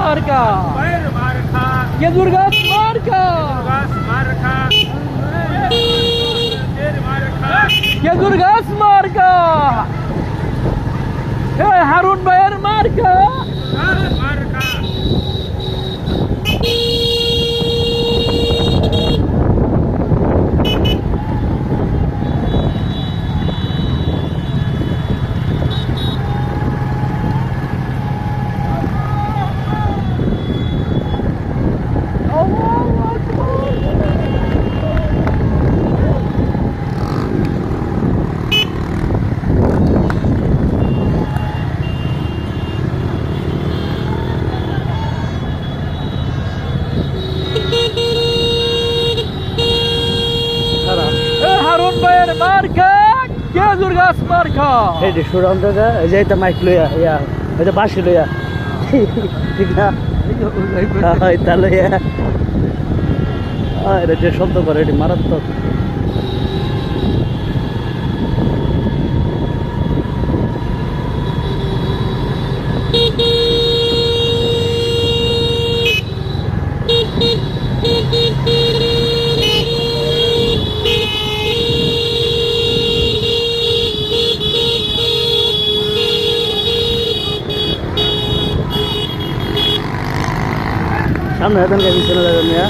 स्मारका। बैर स्मारका। यदुर्गा स्मारका स्मारका। यदुर्गा स्मारका हरून बैर मार्का মার্কা খেজুর গাছ মার্কা? এই যে সুরাম দাদা এই যে এটা মাইক লইয়া ইয়া এই যে বাঁশি লইয়া। ঠিক না? তা লইয়া। আহ, এটা যে শব্দ করে এটি মারাত্মক। सामने है का चैनल है